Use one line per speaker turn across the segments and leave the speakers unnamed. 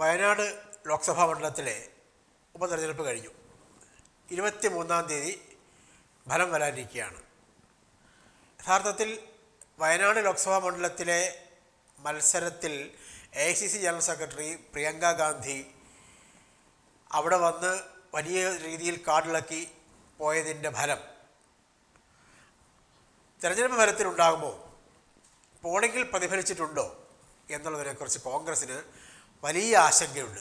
വയനാട് ലോക്സഭാ മണ്ഡലത്തിലെ ഉപതെരഞ്ഞെടുപ്പ് കഴിഞ്ഞു. ഇരുപത്തി മൂന്നാം തീയതി ഫലം വരാനിരിക്കുകയാണ്. യഥാർത്ഥത്തിൽ വയനാട് ലോക്സഭാ മണ്ഡലത്തിലെ മത്സരത്തിൽ A I C C general secretary Priyanka Gandhi അവിടെ വന്ന് വലിയ രീതിയിൽ കാടിളക്കി പോയതിന്റെ ഫലം. തെരഞ്ഞെടുപ്പ് ഫലത്തിലുണ്ടാകുമോ പോളിംഗിൽ പ്രതിഫലിച്ചിട്ടുണ്ടോ? എന്നുള്ളതിനെക്കുറിച്ച് കോൺഗ്രസ്സിന് വലിയ ആശങ്കയുണ്ട്.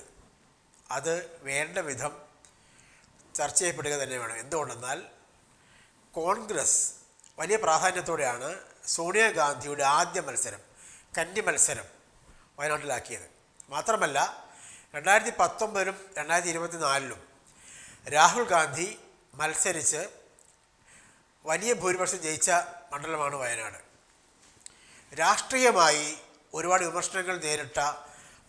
അത് വേണ്ട വിധം ചർച്ച ചെയ്യപ്പെടുക തന്നെ വേണം. എന്തുകൊണ്ടെന്നാൽ കോൺഗ്രസ് വലിയ പ്രാധാന്യത്തോടെയാണ് സോണിയാഗാന്ധിയുടെ ആദ്യ മത്സരം കന്നി മത്സരം വയനാട്ടിലാക്കിയത്. മാത്രമല്ല രണ്ടായിരത്തി പത്തൊമ്പതിലും രണ്ടായിരത്തി ഇരുപത്തി നാലിലും രാഹുൽ ഗാന്ധി മത്സരിച്ച് വലിയ ഭൂരിപക്ഷം ജയിച്ച മണ്ഡലമാണ് വയനാട്. രാഷ്ട്രീയമായി ഒരുപാട് വിമർശനങ്ങൾ നേരിട്ട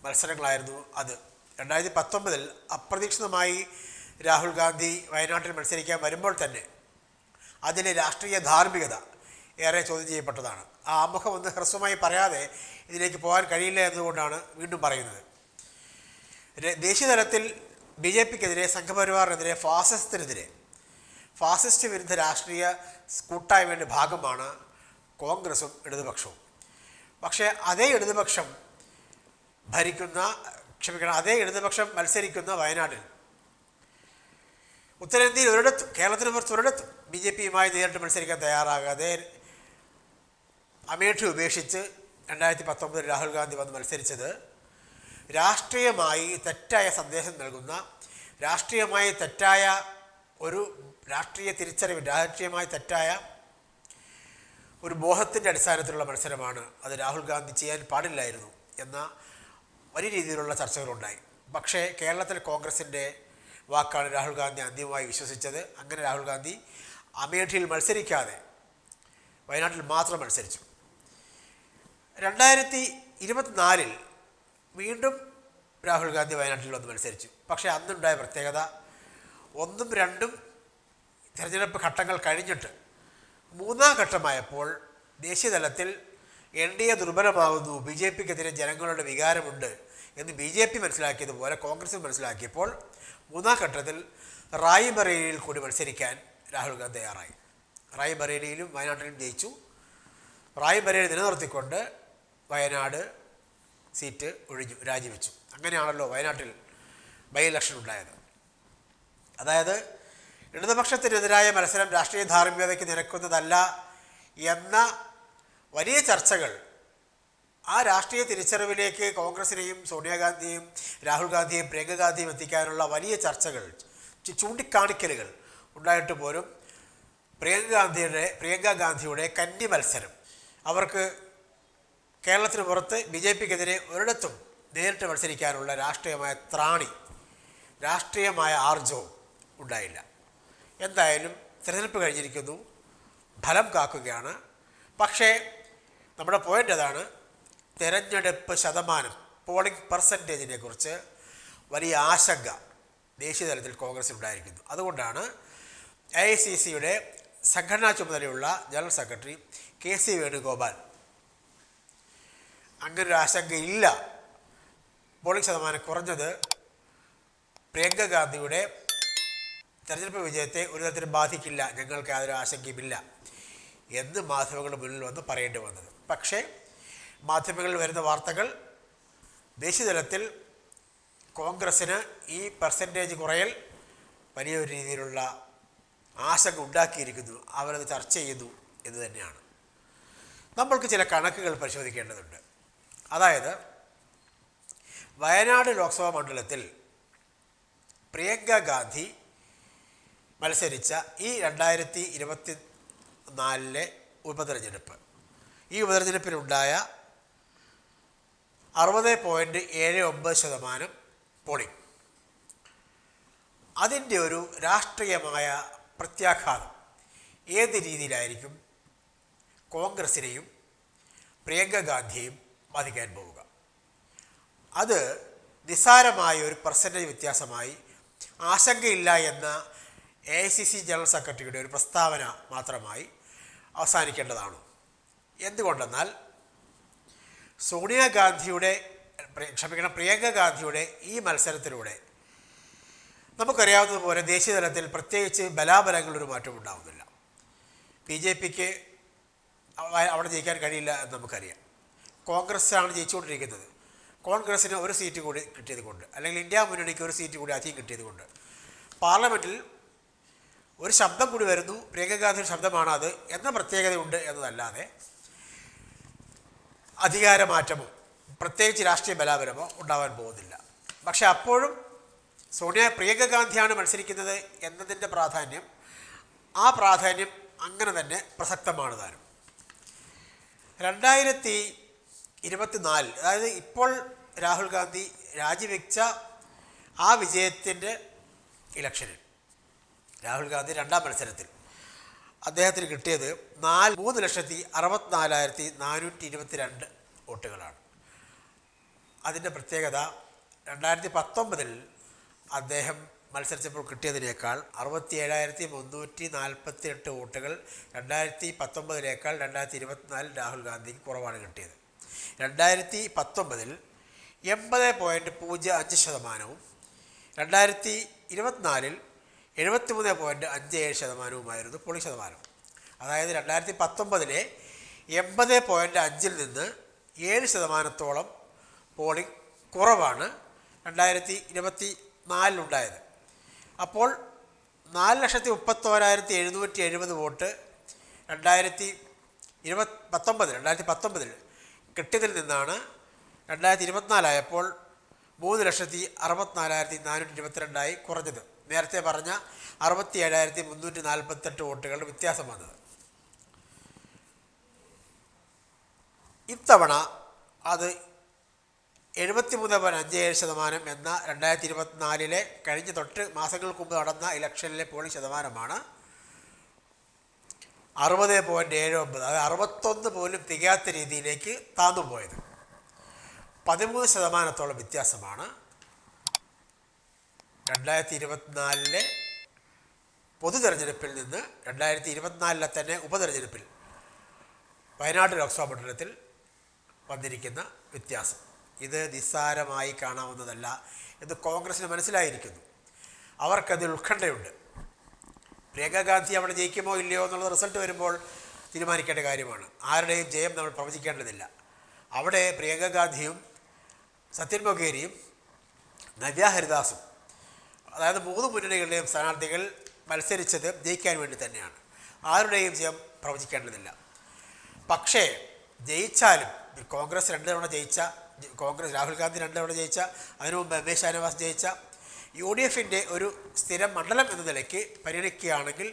മത്സരങ്ങളായിരുന്നു അത്. രണ്ടായിരത്തി പത്തൊമ്പതിൽ അപ്രതീക്ഷിതമായി രാഹുൽ ഗാന്ധി വയനാട്ടിൽ മത്സരിക്കാൻ വരുമ്പോൾ തന്നെ അതിലെ രാഷ്ട്രീയ ധാർമ്മികത ഏറെ ചോദ്യം ചെയ്യപ്പെട്ടതാണ്. ആ ആമുഖം ഒന്ന് ഹ്രസ്വമായി പറയാതെ ഇതിലേക്ക് പോകാൻ കഴിയില്ല എന്നതുകൊണ്ടാണ് വീണ്ടും പറയുന്നത്. ദേശീയതലത്തിൽ ദേശീയ തലത്തിൽ ബി ജെ പിക്കെതിരെ സംഘപരിവാറിനെതിരെ ഫാസിസത്തിനെതിരെ ഫാസിസ്റ്റ് വിരുദ്ധ രാഷ്ട്രീയ കൂട്ടായ്മയുടെ ഭാഗമാണ് കോൺഗ്രസും ഇടതുപക്ഷവും. പക്ഷേ അതേ ഇടതുപക്ഷം ഭരിക്കുന്ന ക്ഷമിക്കണം അതേ ഇടതുപക്ഷം മത്സരിക്കുന്ന വയനാട്ടിൽ. ഉത്തരേന്ത്യയിൽ ഒരിടത്തും കേരളത്തിന് പുറത്ത് ഒരിടത്തും ബി ജെ പിയുമായി നേരിട്ട് മത്സരിക്കാൻ തയ്യാറാകാതെ അമേഠി ഉപേക്ഷിച്ച് രണ്ടായിരത്തി പത്തൊമ്പതിൽ രാഹുൽ ഗാന്ധി വന്ന് മത്സരിച്ചത് രാഷ്ട്രീയമായി തെറ്റായ സന്ദേശം നൽകുന്ന രാഷ്ട്രീയമായി തെറ്റായ ഒരു രാഷ്ട്രീയ തിരിച്ചറിവ് രാഷ്ട്രീയമായി തെറ്റായ ഒരു ബോധത്തിന്റെ അടിസ്ഥാനത്തിലുള്ള മത്സരമാണ് അത് രാഹുൽ ഗാന്ധി ചെയ്യാൻ പാടില്ലായിരുന്നു എന്ന വലിയ രീതിയിലുള്ള ചർച്ചകളുണ്ടായി. പക്ഷേ കേരളത്തിൽ കോൺഗ്രസിന്റെ വാക്കാണ് രാഹുൽ ഗാന്ധി അന്തിമമായി വിശ്വസിച്ചത്. അങ്ങനെ രാഹുൽ ഗാന്ധി അമേഠിയിൽ മത്സരിക്കാതെ വയനാട്ടിൽ മാത്രം മത്സരിച്ചു. രണ്ടായിരത്തി ഇരുപത്തിനാലിൽ വീണ്ടും രാഹുൽ ഗാന്ധി വയനാട്ടിൽ വന്ന് മത്സരിച്ചു. പക്ഷേ അന്നുണ്ടായ പ്രത്യേകത ഒന്നും രണ്ടും തിരഞ്ഞെടുപ്പ് ഘട്ടങ്ങൾ കഴിഞ്ഞിട്ട് മൂന്നാം ഘട്ടമായപ്പോൾ ദേശീയതലത്തിൽ എൻ ഡി എ ദുർബലമാകുന്നു ബി ജെ പിക്കെതിരെ ജനങ്ങളുടെ വികാരമുണ്ട് എന്ന് ബി ജെ പി മനസ്സിലാക്കിയതുപോലെ കോൺഗ്രസ് മനസ്സിലാക്കിയപ്പോൾ മൂന്നാം ഘട്ടത്തിൽ റായ്ബറേലിയിൽ കൂടി മത്സരിക്കാൻ രാഹുൽ ഗാന്ധി തയ്യാറായി. റായ്ബറേലിയിലും വയനാട്ടിലും ജയിച്ചു. റായ്ബറേലി നിലനിർത്തിക്കൊണ്ട് വയനാട് സീറ്റ് ഒഴിഞ്ഞു രാജിവെച്ചു. അങ്ങനെയാണല്ലോ വയനാട്ടിൽ ബൈ ഇലക്ഷൻ ഉണ്ടായത്. അതായത് ഇടതുപക്ഷത്തിനെതിരായ മത്സരം രാഷ്ട്രീയ ധാർമ്മികതയ്ക്ക് നിരക്കുന്നതല്ല എന്ന വലിയ ചർച്ചകൾ. ആ രാഷ്ട്രീയ തിരിച്ചറിവിലേക്ക് കോൺഗ്രസിനെയും സോണിയാഗാന്ധിയെയും രാഹുൽ ഗാന്ധിയെയും പ്രിയങ്ക ഗാന്ധിയും എത്തിക്കാനുള്ള വലിയ ചർച്ചകൾ ചൂണ്ടിക്കാണിക്കലുകൾ ഉണ്ടായിട്ട് പോലും പ്രിയങ്ക ഗാന്ധിയുടെ പ്രിയങ്ക ഗാന്ധിയുടെ കന്നി മത്സരം. അവർക്ക് കേരളത്തിന് പുറത്ത് ബി ജെ പിക്കെതിരെ ഒരിടത്തും നേരിട്ട് മത്സരിക്കാനുള്ള രാഷ്ട്രീയമായ ത്രാണി രാഷ്ട്രീയമായ ആർജവും ഉണ്ടായില്ല. എന്തായാലും തിരഞ്ഞെടുപ്പ് കഴിഞ്ഞിരിക്കുന്നു. ഫലം കാക്കുകയാണ്. പക്ഷേ നമ്മുടെ പോയിന്റ് അതാണ് തിരഞ്ഞെടുപ്പ് ശതമാനം പോളിംഗ് പെർസെന്റേജിനെ കുറിച്ച് വലിയ ആശങ്ക ദേശീയ തലത്തിൽ കോൺഗ്രസിനുണ്ടായിരിക്കുന്നു അതുകൊണ്ടാണ് ഐ സി സിയുടെ സംഘടനാ ചുമതലയുള്ള general secretary K C Venugopal. അങ്ങനൊരു ആശങ്കയില്ല. പോളിംഗ് ശതമാനം കുറഞ്ഞത് പ്രിയങ്ക ഗാന്ധിയുടെ തെരഞ്ഞെടുപ്പ് വിജയത്തെ ഒരു തരത്തിലും ബാധിക്കില്ല. ഞങ്ങൾക്ക് യാതൊരു ആശങ്കയുമില്ല. എന്ന് മാധ്യമങ്ങളുടെ മുന്നിൽ വന്ന് പറയേണ്ടി വന്നത്? പക്ഷേ മാധ്യമങ്ങളിൽ വരുന്ന വാർത്തകൾ ദേശീയതലത്തിൽ കോൺഗ്രസ്സിന് ഈ പെർസെന്റേജ് കുറയൽ വലിയൊരു രീതിയിലുള്ള ആശങ്ക ഉണ്ടാക്കിയിരിക്കുന്നു. അവരത് ചർച്ച ചെയ്യുന്നു എന്ന് തന്നെയാണ്. നമ്മൾക്ക് ചില കണക്കുകൾ പരിശോധിക്കേണ്ടതുണ്ട്. അതായത് വയനാട് ലോക്സഭാ മണ്ഡലത്തിൽ പ്രിയങ്ക ഗാന്ധി മത്സരിച്ച ഈ രണ്ടായിരത്തി ഇരുപത്തി നാലിലെ ഉപതെരഞ്ഞെടുപ്പ്. ഈ ഉപതെരഞ്ഞെടുപ്പിലുണ്ടായ അറുപത് പോയിന്റ് ഏഴ് ഒമ്പത് ശതമാനം പോളിംഗ് അതിന്റെ ഒരു രാഷ്ട്രീയമായ പ്രത്യാഘാതം ഏത് രീതിയിലായിരിക്കും കോൺഗ്രസിനെയും പ്രിയങ്ക ഗാന്ധിയെയും ബാധിക്കാൻ പോവുക അത് നിസ്സാരമായ ഒരു പെർസെന്റേജ് വ്യത്യാസമായി ആശങ്കയില്ല എന്ന A I C C general സെക്രട്ടറിയുടെ ഒരു പ്രസ്താവന മാത്രമായി അവസാനിക്കേണ്ടതാണ്. എന്തുകൊണ്ടെന്നാൽ സോണിയാഗാന്ധിയുടെ ക്ഷമിക്കണം പ്രിയങ്ക ഗാന്ധിയുടെ ഈ മത്സരത്തിലൂടെ നമുക്കറിയാവുന്നതുപോലെ ദേശീയ തലത്തിൽ പ്രത്യേകിച്ച് ബലാബലങ്ങളൊരു മാറ്റം ഉണ്ടാവുന്നില്ല. ബി ജെ പിക്ക് അവിടെ ജയിക്കാൻ കഴിയില്ല എന്ന് നമുക്കറിയാം. കോൺഗ്രസ്സാണ് ജയിച്ചുകൊണ്ടിരിക്കുന്നത്. കോൺഗ്രസ്സിന് ഒരു സീറ്റ് കൂടി കിട്ടിയത് കൊണ്ട് അല്ലെങ്കിൽ ഇന്ത്യ മുന്നണിക്ക് ഒരു സീറ്റ് കൂടി അധികം കിട്ടിയത് കൊണ്ട് പാർലമെന്റിൽ ഒരു ശബ്ദം കൂടി വരുന്നു. പ്രിയങ്ക ഗാന്ധിയുടെ ശബ്ദമാണ് അത് എന്ന പ്രത്യേകതയുണ്ട് എന്നതല്ലാതെ അധികാരമാറ്റമോ പ്രത്യേകിച്ച് രാഷ്ട്രീയ ബലാപരമോ ഉണ്ടാവാൻ പോകുന്നില്ല. പക്ഷെ അപ്പോഴും സോണിയ പ്രിയങ്ക ഗാന്ധിയാണ് മത്സരിക്കുന്നത് എന്നതിന്റെ പ്രാധാന്യം ആ പ്രാധാന്യം അങ്ങനെ തന്നെ പ്രസക്തമാണ് താനും. രണ്ടായിരത്തി ഇരുപത്തിനാലിൽ അതായത് ഇപ്പോൾ രാഹുൽ ഗാന്ധി രാജിവെച്ച ആ വിജയത്തിന്റെ ഇലക്ഷനിൽ രാഹുൽ ഗാന്ധി രണ്ടാം മത്സരത്തിൽ അദ്ദേഹത്തിന് കിട്ടിയത് നാല് മൂന്ന് ലക്ഷത്തി അറുപത്തിനാലായിരത്തി നാനൂറ്റി ഇരുപത്തി രണ്ട് വോട്ടുകളാണ്. അതിന്റെ പ്രത്യേകത രണ്ടായിരത്തി പത്തൊമ്പതിൽ അദ്ദേഹം മത്സരിച്ചപ്പോൾ കിട്ടിയതിനേക്കാൾ അറുപത്തി ഏഴായിരത്തി മുന്നൂറ്റി നാൽപ്പത്തി എട്ട് വോട്ടുകൾ രണ്ടായിരത്തി പത്തൊമ്പതിനേക്കാൾ രണ്ടായിരത്തി ഇരുപത്തിനാലിൽ രാഹുൽ ഗാന്ധിക്ക് കുറവാണ് കിട്ടിയത്. രണ്ടായിരത്തി പത്തൊമ്പതിൽ എൺപത് പോയിന്റ് പൂജ്യം അഞ്ച് ശതമാനവും രണ്ടായിരത്തി ഇരുപത്തിനാലിൽ എഴുപത്തിമൂന്ന് പോയിന്റ് അഞ്ച് ഏഴ് ശതമാനവുമായിരുന്നു പോളിംഗ് ശതമാനം. അതായത് രണ്ടായിരത്തി പത്തൊമ്പതിലെ എൺപത് പോയിന്റ് അഞ്ചിൽ നിന്ന് ഏഴ് ശതമാനത്തോളം പോളിംഗ് കുറവാണ് രണ്ടായിരത്തി ഇരുപത്തി നാലിലുണ്ടായത് അപ്പോൾ നാല് ലക്ഷത്തി മുപ്പത്തോരായിരത്തി എഴുന്നൂറ്റി എഴുപത് വോട്ട് രണ്ടായിരത്തി ഇരുപത് പത്തൊമ്പതിൽ രണ്ടായിരത്തി പത്തൊമ്പതിൽ കിട്ടിയതിൽ നിന്നാണ് രണ്ടായിരത്തി ഇരുപത്തിനാലായപ്പോൾ മൂന്ന് ലക്ഷത്തി അറുപത്തിനാലായിരത്തി നാനൂറ്റി ഇരുപത്തിരണ്ടായി കുറഞ്ഞത്. നേരത്തെ പറഞ്ഞ അറുപത്തി ഏഴായിരത്തി മുന്നൂറ്റി നാൽപ്പത്തെട്ട് വോട്ടുകളുടെ വ്യത്യാസം വന്നത് ഇത്തവണ അത് എഴുപത്തി മൂന്ന് പോയിന്റ് അഞ്ച് ഏഴ് ശതമാനം എന്ന രണ്ടായിരത്തി ഇരുപത്തിനാലിലെ കഴിഞ്ഞ തൊട്ട് മാസങ്ങൾക്ക് മുമ്പ് നടന്ന ഇലക്ഷനിലെ പോളിംഗ് ശതമാനമാണ് അറുപത് പോയിന്റ് ഏഴ് ഒമ്പത് അത് അറുപത്തൊന്ന് പോലും തികയാത്ത രീതിയിലേക്ക് താന്നു പോയത്. പതിമൂന്ന് ശതമാനത്തോളം വ്യത്യാസമാണ്. രണ്ടായിരത്തി ഇരുപത്തിനാലിലെ പൊതു തെരഞ്ഞെടുപ്പിൽ നിന്ന് രണ്ടായിരത്തി ഇരുപത്തിനാലിലെ തന്നെ ഉപതെരഞ്ഞെടുപ്പിൽ വയനാട് ലോക്സഭാ മണ്ഡലത്തിൽ വന്നിരിക്കുന്ന വ്യത്യാസം. ഇത് നിസ്സാരമായി കാണാവുന്നതല്ല എന്ന് കോൺഗ്രസ്സിന് മനസ്സിലായിരിക്കുന്നു. അവർക്കതിൽ ഉത്കണ്ഠയുണ്ട്. പ്രിയങ്ക ഗാന്ധി അവിടെ ജയിക്കുമോ ഇല്ലയോ എന്നുള്ള റിസൾട്ട് വരുമ്പോൾ തീരുമാനിക്കേണ്ട കാര്യമാണ്. ആരുടെയും ജയം നമ്മൾ പ്രവചിക്കേണ്ടതില്ല. അവിടെ പ്രിയങ്ക ഗാന്ധിയും സത്യൻ മൊഗേരിയും നവ്യ ഹരിദാസും അതായത് മൂന്ന് മുന്നണികളുടെയും സ്ഥാനാർത്ഥികൾ മത്സരിച്ചത് ജയിക്കാൻ വേണ്ടി തന്നെയാണ്. ആരുടെയും ജയം പ്രവചിക്കേണ്ടതില്ല. പക്ഷേ ജയിച്ചാലും കോൺഗ്രസ് രണ്ട് തവണ ജയിച്ച കോൺഗ്രസ് രാഹുൽ ഗാന്ധി രണ്ട് തവണ ജയിച്ച അതിനു മുമ്പ് രമേശ് ഷാനവാസ് ജയിച്ച യു ഡി എഫിന്റെ ഒരു സ്ഥിരം മണ്ഡലം എന്ന നിലയ്ക്ക് പരിഗണിക്കുകയാണെങ്കിൽ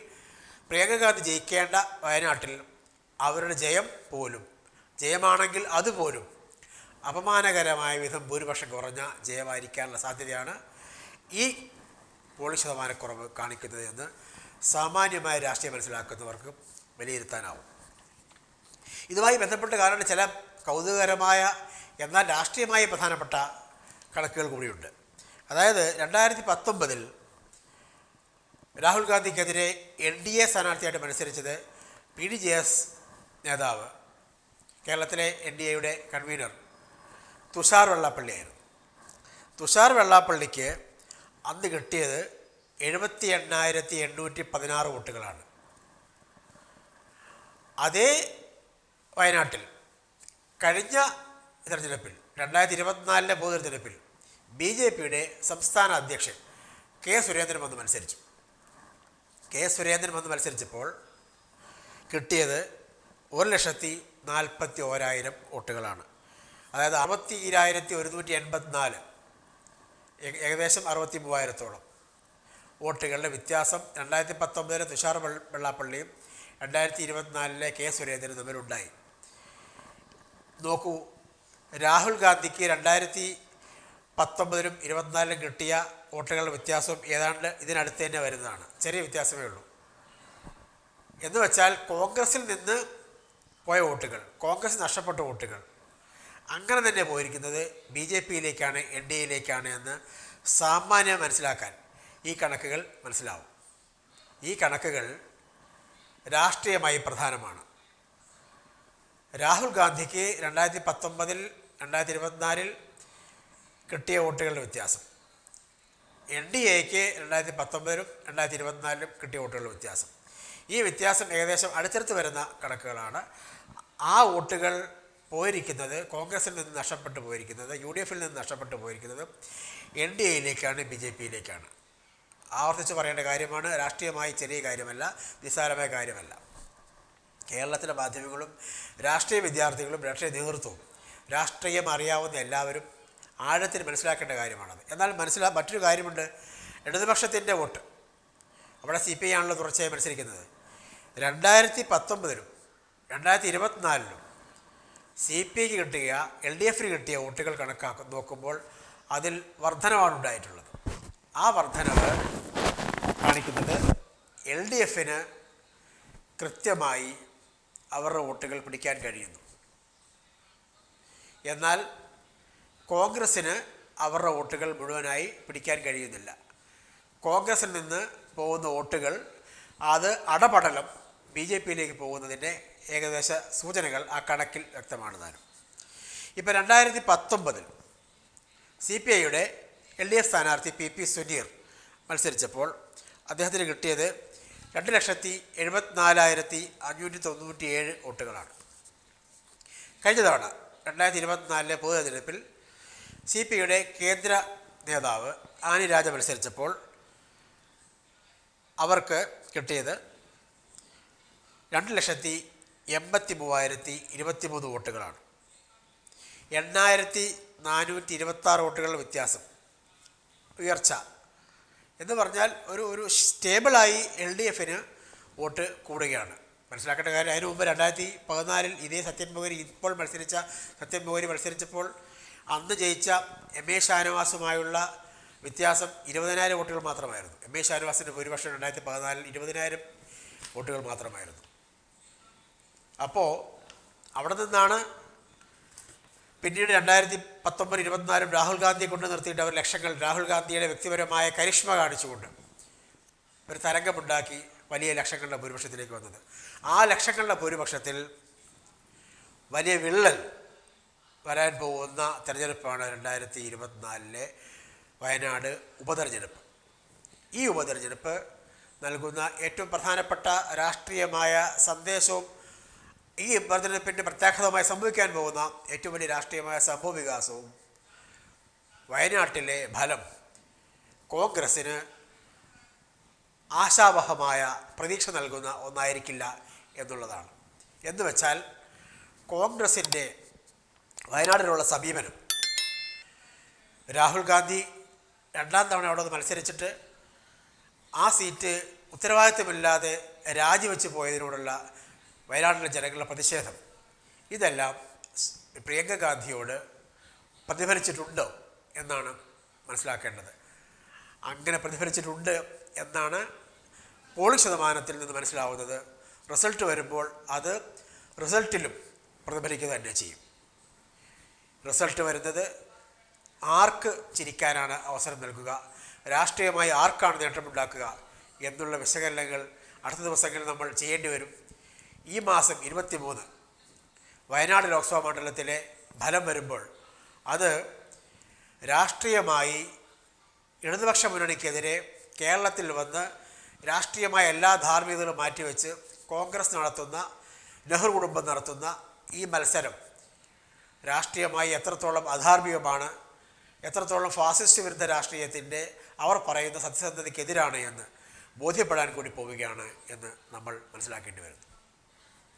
പ്രിയങ്ക ഗാന്ധി ജയിക്കേണ്ട വയനാട്ടിൽ അവരുടെ ജയം പോലും ജയമാണെങ്കിൽ അതുപോലും അപമാനകരമായ വിധം ഭൂരിപക്ഷം കുറഞ്ഞ ജയമായിരിക്കാനുള്ള സാധ്യതയാണ് ഈ പോളിംഗ് ശതമാനക്കുറവ് കാണിക്കുന്നത് എന്ന് സാമാന്യമായ രാഷ്ട്രീയം മനസ്സിലാക്കുന്നവർക്ക് വിലയിരുത്താനാവും. ഇതുമായി ബന്ധപ്പെട്ട കാരണം ചില കൗതുകകരമായ എന്നാൽ രാഷ്ട്രീയമായി പ്രധാനപ്പെട്ട കണക്കുകൾ കൂടിയുണ്ട്. അതായത് രണ്ടായിരത്തി പത്തൊമ്പതിൽ രാഹുൽ ഗാന്ധിക്കെതിരെ എൻ ഡി എ സ്ഥാനാർത്ഥിയായിട്ട് മത്സരിച്ചത് പി ഡി ജെ എസ് നേതാവ് കേരളത്തിലെ എൻ ഡി എയുടെ കൺവീനർ തുഷാർ വെള്ളാപ്പള്ളിയായിരുന്നു. തുഷാർ വെള്ളാപ്പള്ളിക്ക് അന്ന് കിട്ടിയത് എഴുപത്തി എണ്ണായിരത്തി എണ്ണൂറ്റി പതിനാറ് വോട്ടുകളാണ്. അതേ വയനാട്ടിൽ കഴിഞ്ഞ തിരഞ്ഞെടുപ്പിൽ രണ്ടായിരത്തി ഇരുപത്തിനാലിലെ പൊതു തിരഞ്ഞെടുപ്പിൽ ബി ജെ പിയുടെ സംസ്ഥാന അധ്യക്ഷൻ കെ സുരേന്ദ്രൻ വന്ന് മത്സരിച്ചു. കെ സുരേന്ദ്രൻ വന്ന് മത്സരിച്ചപ്പോൾ കിട്ടിയത് ഒരു ലക്ഷത്തി നാൽപ്പത്തി ഓരായിരം വോട്ടുകളാണ്. അതായത് അറുപത്തി ഈരായിരത്തി ഒരുന്നൂറ്റി എൺപത്തിനാല് ഏകദേശം അറുപത്തി മൂവായിരത്തോളം വോട്ടുകളുടെ വ്യത്യാസം രണ്ടായിരത്തി പത്തൊമ്പതിലെ തുഷാർ വെള്ള- വെള്ളാപ്പള്ളിയും രണ്ടായിരത്തി ഇരുപത്തിനാലിലെ കെ സുരേന്ദ്രനും തമ്മിലുണ്ടായി. നോക്കൂ രാഹുൽ ഗാന്ധിക്ക് രണ്ടായിരത്തി പത്തൊമ്പതിലും ഇരുപത്തിനാലിലും കിട്ടിയ വോട്ടുകളുടെ വ്യത്യാസം ഏതാണ്ട് ഇതിനടുത്ത് തന്നെ വരുന്നതാണ്. ചെറിയ വ്യത്യാസമേ ഉള്ളൂ. എന്ന് വെച്ചാൽ കോൺഗ്രസിൽ നിന്ന് പോയ വോട്ടുകൾ കോൺഗ്രസ് നഷ്ടപ്പെട്ട വോട്ടുകൾ അങ്ങനെ തന്നെ പോയിരിക്കുന്നത് ബി ജെ പിയിലേക്കാണ് എൻ ഡി എയിലേക്കാണ് എന്ന് സാമാന്യം മനസ്സിലാക്കാൻ ഈ കണക്കുകൾ മനസ്സിലാവും. ഈ കണക്കുകൾ രാഷ്ട്രീയമായി പ്രധാനമാണ്. രാഹുൽ ഗാന്ധിക്ക് രണ്ടായിരത്തി പത്തൊമ്പതിൽ രണ്ടായിരത്തി ഇരുപത്തിനാലിൽ കിട്ടിയ വോട്ടുകളുടെ വ്യത്യാസം. എൻ ഡി എക്ക് രണ്ടായിരത്തി പത്തൊമ്പതിലും രണ്ടായിരത്തി ഇരുപത്തിനാലിലും കിട്ടിയ വോട്ടുകളുടെ വ്യത്യാസം. ഈ വ്യത്യാസം ഏകദേശം അടുത്തടുത്ത് വരുന്ന കണക്കുകളാണ്. ആ വോട്ടുകൾ പോയിരിക്കുന്നത് കോൺഗ്രസിൽ നിന്ന് നഷ്ടപ്പെട്ടു പോയിരിക്കുന്നത് യു ഡി എഫിൽ നിന്ന് നഷ്ടപ്പെട്ടു പോയിരിക്കുന്നത് എൻ ഡി എയിലേക്കാണ് ബി ജെ പിയിലേക്കാണ്. ആവർത്തിച്ച് പറയേണ്ട കാര്യമാണ് രാഷ്ട്രീയമായി ചെറിയ കാര്യമല്ല നിസ്സാരമായ കാര്യമല്ല. കേരളത്തിലെ മാധ്യമങ്ങളും രാഷ്ട്രീയ വിദ്യാർത്ഥികളും രാഷ്ട്രീയ നേതൃത്വവും രാഷ്ട്രീയം അറിയാവുന്ന എല്ലാവരും ആഴത്തിൽ മനസ്സിലാക്കേണ്ട കാര്യമാണത്. എന്നാൽ മനസ്സിലാ മറ്റൊരു കാര്യമുണ്ട് ഇടതുപക്ഷത്തിന്റെ വോട്ട്. അവിടെ സി പി ഐ ആണല്ലോ തുടർച്ചയായി മത്സരിക്കുന്നത്. രണ്ടായിരത്തി പത്തൊമ്പതിലും രണ്ടായിരത്തി ഇരുപത്തിനാലിലും സി പി ഐക്ക് കിട്ടിയ എൽ ഡി എഫിന് കിട്ടിയ വോട്ടുകൾ കണക്കാക്ക നോക്കുമ്പോൾ അതിൽ വർധനവാണ് ഉണ്ടായിട്ടുള്ളത്. ആ വർധനവ് കാണിക്കുന്നത് എൽ ഡി എഫിന് കൃത്യമായി അവരുടെ വോട്ടുകൾ പിടിക്കാൻ കഴിയുന്നു. എന്നാൽ കോൺഗ്രസ്സിന് അവരുടെ വോട്ടുകൾ മുഴുവനായി പിടിക്കാൻ കഴിയുന്നില്ല. കോൺഗ്രസ്സിൽ നിന്ന് പോകുന്ന വോട്ടുകൾ അത് അടപടലം ബി ജെ പിയിലേക്ക് പോകുന്നതിന്റെ ഏകദേശ സൂചനകൾ ആ കണക്കിൽ വ്യക്തമാണ് താനും. ഇപ്പോൾ രണ്ടായിരത്തി പത്തൊമ്പതിൽ സി പി ഐയുടെ എൽ ഡി എഫ് സ്ഥാനാർത്ഥി പി പി സുനീർ മത്സരിച്ചപ്പോൾ അദ്ദേഹത്തിന് കിട്ടിയത് രണ്ട് ലക്ഷത്തി എഴുപത്തിനാലായിരത്തി അഞ്ഞൂറ്റി തൊണ്ണൂറ്റി ഏഴ് വോട്ടുകളാണ്. കഴിഞ്ഞ തവണ രണ്ടായിരത്തി ഇരുപത്തിനാലിലെ പൊതു തെരഞ്ഞെടുപ്പിൽ സി പി ഐയുടെ കേന്ദ്ര നേതാവ് ആനി രാജ മത്സരിച്ചപ്പോൾ അവർക്ക് കിട്ടിയത് രണ്ട് ലക്ഷത്തി എൺപത്തി മൂവായിരത്തി ഇരുപത്തി മൂന്ന് വോട്ടുകളാണ്. എണ്ണായിരത്തി നാനൂറ്റി ഇരുപത്താറ് വോട്ടുകൾ വ്യത്യാസം. ഉയർച്ച. എന്ന് പറഞ്ഞാൽ ഒരു ഒരു സ്റ്റേബിളായി എൽ ഡി എഫിന് വോട്ട് കൂടുകയാണ്. മനസ്സിലാക്കേണ്ട കാര്യം അതിനു മുമ്പ് രണ്ടായിരത്തി പതിനാലിൽ ഇതേ സത്യൻ മുഖരി ഇപ്പോൾ മത്സരിച്ച സത്യൻ മുഖരി മത്സരിച്ചപ്പോൾ അന്ന് ജയിച്ച എം എ ഷാനവാസുമായുള്ള വ്യത്യാസം ഇരുപതിനായിരം വോട്ടുകൾ മാത്രമായിരുന്നു. എം എ ഷാനവാസിന്റെ ഭൂരിപക്ഷം രണ്ടായിരത്തി പതിനാലിൽ ഇരുപതിനായിരം വോട്ടുകൾ മാത്രമായിരുന്നു. അപ്പോൾ അവിടെ നിന്നാണ് പിന്നീട് രണ്ടായിരത്തി പത്തൊമ്പത് ഇരുപത്തിനാലും രാഹുൽ ഗാന്ധിയെ കൊണ്ടു നിർത്തിയിട്ട് അവർ ലക്ഷങ്ങൾ രാഹുൽ ഗാന്ധിയുടെ വ്യക്തിപരമായ കരിഷ്മ കാണിച്ചുകൊണ്ട് ഒരു തരംഗമുണ്ടാക്കി വലിയ ലക്ഷങ്ങളുടെ ഭൂരിപക്ഷത്തിലേക്ക് വന്നത്. ആ ലക്ഷങ്ങളുടെ ഭൂരിപക്ഷത്തിൽ വലിയ വിള്ളൽ വരാൻ പോകുന്ന തെരഞ്ഞെടുപ്പാണ് രണ്ടായിരത്തി ഇരുപത്തിനാലിലെ വയനാട് ഉപതെരഞ്ഞെടുപ്പ്. ഈ ഉപതെരഞ്ഞെടുപ്പ് നൽകുന്ന ഏറ്റവും പ്രധാനപ്പെട്ട രാഷ്ട്രീയമായ സന്ദേശവും ഈ ഉപതെരഞ്ഞെടുപ്പിന്റെ പ്രത്യാഘാതമായി സംഭവിക്കാൻ പോകുന്ന ഏറ്റവും വലിയ രാഷ്ട്രീയമായ സംഭവ വികാസവും വയനാട്ടിലെ ഫലം കോൺഗ്രസ്സിന് ആശാവഹമായ പ്രതീക്ഷ നൽകുന്ന ഒന്നായിരിക്കില്ല എന്നുള്ളതാണ്. എന്ന് വെച്ചാൽ കോൺഗ്രസിന്റെ വയനാടിനുള്ള സമീപനം രാഹുൽ ഗാന്ധി രണ്ടാം തവണ അവിടെ മത്സരിച്ചിട്ട് ആ സീറ്റ് ഉത്തരവാദിത്തമില്ലാതെ രാജിവെച്ച് പോയതിനോടുള്ള വയനാട്ടിലെ ജനങ്ങളുടെ പ്രതിഷേധം. ഇതെല്ലാം പ്രിയങ്ക ഗാന്ധിയോട് പ്രതിഫലിച്ചിട്ടുണ്ടോ എന്നാണ് മനസ്സിലാക്കേണ്ടത്. അങ്ങനെ പ്രതിഫലിച്ചിട്ടുണ്ട് എന്നാണ് പോളിംഗ് ശതമാനത്തിൽ നിന്ന് മനസ്സിലാവുന്നത്. റിസൾട്ട് വരുമ്പോൾ അത് റിസൾട്ടിലും പ്രതിഫലിക്കുക തന്നെ ചെയ്യും. റിസൾട്ട് വരുന്നത് ആർക്ക് ചിരിക്കാനാണ് അവസരം നൽകുക? രാഷ്ട്രീയമായി ആർക്കാണ് നേട്ടമുണ്ടാക്കുക? എന്നുള്ള വിശകലനങ്ങൾ അടുത്ത ദിവസങ്ങളിൽ നമ്മൾ ചെയ്യേണ്ടി വരും. ഈ മാസം ഇരുപത്തി മൂന്ന് വയനാട് ലോക്സഭാ മണ്ഡലത്തിലെ ഫലം വരുമ്പോൾ അത് രാഷ്ട്രീയമായി ഇടതുപക്ഷ മുന്നണിക്കെതിരെ കേരളത്തിൽ വന്ന് രാഷ്ട്രീയമായ എല്ലാ ധാർമ്മികതകളും മാറ്റിവെച്ച് കോൺഗ്രസ് നടത്തുന്ന നെഹ്റു കുടുംബം നടത്തുന്ന ഈ മത്സരം രാഷ്ട്രീയമായി എത്രത്തോളം അധാർമികമാണ് എത്രത്തോളം ഫാസിസ്റ്റ് വിരുദ്ധ രാഷ്ട്രീയത്തിന്റെ അവർ പറയുന്ന സത്യസന്ധതയ്ക്കെതിരാണ് എന്ന് ബോധ്യപ്പെടാൻ കൂടി പോവുകയാണ് എന്ന് നമ്മൾ മനസ്സിലാക്കേണ്ടി വരുന്നു.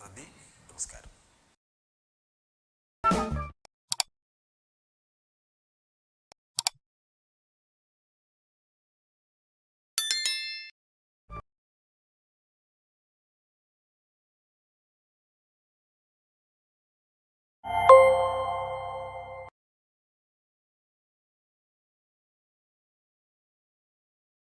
Amém? Vamos, cara.